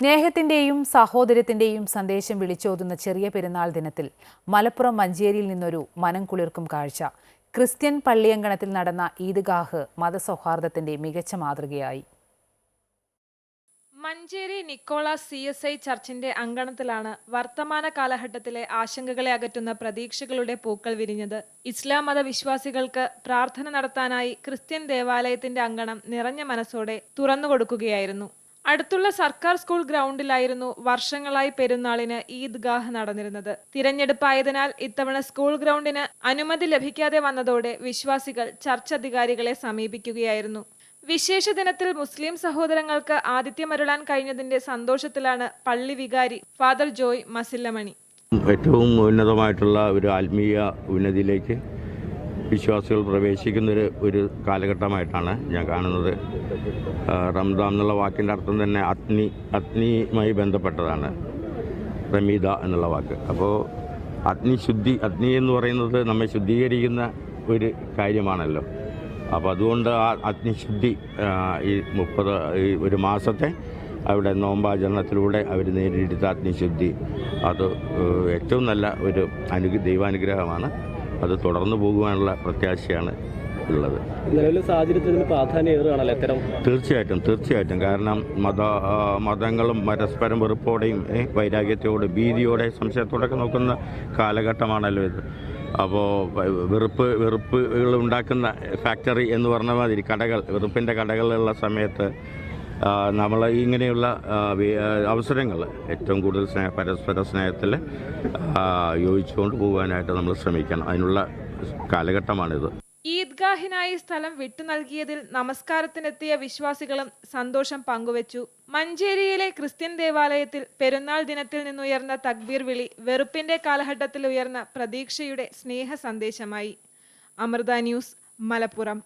സ്നേഹത്തിന്റെയും സഹോദരത്തിന്റെയും സന്ദേശം വിളിച്ചോതുന്ന ചെറിയ പെരുന്നാൾ ദിനത്തിൽ മലപ്പുറം മഞ്ചേരിയിൽ നിന്നൊരു മനം കുളിർക്കും കാഴ്ച. ക്രിസ്ത്യൻ പള്ളിയങ്കണത്തിൽ നടന്ന ഈദ്ഗാഹ് മതസൗഹാർദ്ദത്തിന്റെ മികച്ച മാതൃകയായി. Manjeri Nicholas C S I ചർച്ചിന്റെ അങ്കണത്തിലാണ് വർത്തമാന കാലഘട്ടത്തിലെ ആശങ്കകളെ അകറ്റുന്ന പ്രതീക്ഷകളുടെ പൂക്കൾ വിരിഞ്ഞത്. ഇസ്ലാം മതവിശ്വാസികൾക്ക് പ്രാർത്ഥന നടത്താനായി ക്രിസ്ത്യൻ ദേവാലയത്തിന്റെ അങ്കണം നിറഞ്ഞ മനസ്സോടെ തുറന്നുകൊടുക്കുകയായിരുന്നു. അടുത്തുള്ള സർക്കാർ സ്കൂൾ ഗ്രൗണ്ടിലായിരുന്നു വർഷങ്ങളായി പെരുന്നാളിന് ഈദ്ഗാഹ് നടന്നിരുന്നത്. തിരഞ്ഞെടുപ്പായതിനാൽ ഇത്തവണ സ്കൂൾ ഗ്രൗണ്ടിന് അനുമതി ലഭിക്കാതെ വന്നതോടെ വിശ്വാസികൾ ചർച്ച അധികാരികളെ സമീപിക്കുകയായിരുന്നു. വിശേഷ ദിനത്തിൽ മുസ്ലിം സഹോദരങ്ങൾക്ക് ആതിഥ്യമരുളാൻ കഴിഞ്ഞതിന്റെ സന്തോഷത്തിലാണ് പള്ളി വികാരി ഫാദർ ജോയ് മസില്ലമണി. ഏറ്റവും ഉന്നതമായിട്ടുള്ള ഒരു ആത്മീയ ഉന്നതിയിലേക്ക് വിശ്വാസികൾ പ്രവേശിക്കുന്ന ഒരു കാലഘട്ടമായിട്ടാണ് ഞാൻ കാണുന്നത്. റംദാം എന്നുള്ള വാക്കിന്റെ അർത്ഥം തന്നെ അഗ്നി അഗ്നിയുമായി ബന്ധപ്പെട്ടതാണ്. റമീദ എന്നുള്ള വാക്ക്. അപ്പോൾ അഗ്നിശുദ്ധി അഗ്നി എന്ന് പറയുന്നത് നമ്മെ ശുദ്ധീകരിക്കുന്ന ഒരു കാര്യമാണല്ലോ. അപ്പോൾ അതുകൊണ്ട് ആ അഗ്നിശുദ്ധി ഈ മുപ്പത് ഈ ഒരു മാസത്തെ അവിടെ നോമ്പാചരണത്തിലൂടെ അവർ നേരിടുത്ത അഗ്നിശുദ്ധി അത് ഏറ്റവും നല്ല ഒരു അനു ദൈവാനുഗ്രഹമാണ്. അത് തുടർന്നു പോകുവാനുള്ള പ്രത്യാശയാണ് ഉള്ളത്. നിലവിലെ സാഹചര്യത്തിൽ ഇത്തരം തീർച്ചയായിട്ടും തീർച്ചയായിട്ടും. കാരണം മത മതങ്ങളും പരസ്പരം വെറുപ്പോടെയും വൈരാഗ്യത്തോടെ ഭീതിയോടെ സംശയത്തോടെയൊക്കെ നോക്കുന്ന കാലഘട്ടമാണല്ലോ ഇത്. അപ്പോൾ വെറുപ്പ് വെറുപ്പുകൾ ഉണ്ടാക്കുന്ന ഫാക്ടറി എന്ന് പറഞ്ഞ മാതിരി കടകൾ വെറുപ്പിന്റെ കടകളുള്ള സമയത്ത് നമ്മൾ ഇങ്ങനെയുള്ള അവസരങ്ങൾ ഏറ്റവും കൂടുതൽ സ്നേഹ പരസ്പര സ്നേഹത്തിൽ യോജിച്ചുകൊണ്ട് പോകാനായിട്ട് നമ്മൾ ശ്രമിക്കണം. അതിനുള്ള കാലഘട്ടമാണിത്. ഈദ്ഗാഹിനായി സ്ഥലം വിട്ടു നൽകിയതിൽ നമസ്കാരത്തിനെത്തിയ വിശ്വാസികളും സന്തോഷം പങ്കുവച്ചു. മഞ്ചേരിയിലെ ക്രിസ്ത്യൻ ദേവാലയത്തിൽ പെരുന്നാൾ ദിനത്തിൽ നിന്നുയർന്ന തക്ബീർ വിളി വെറുപ്പിന്റെ കാലഘട്ടത്തിൽ ഉയർന്ന പ്രതീക്ഷയുടെ സ്നേഹ സന്ദേശമായി. അമൃത ന്യൂസ് മലപ്പുറം.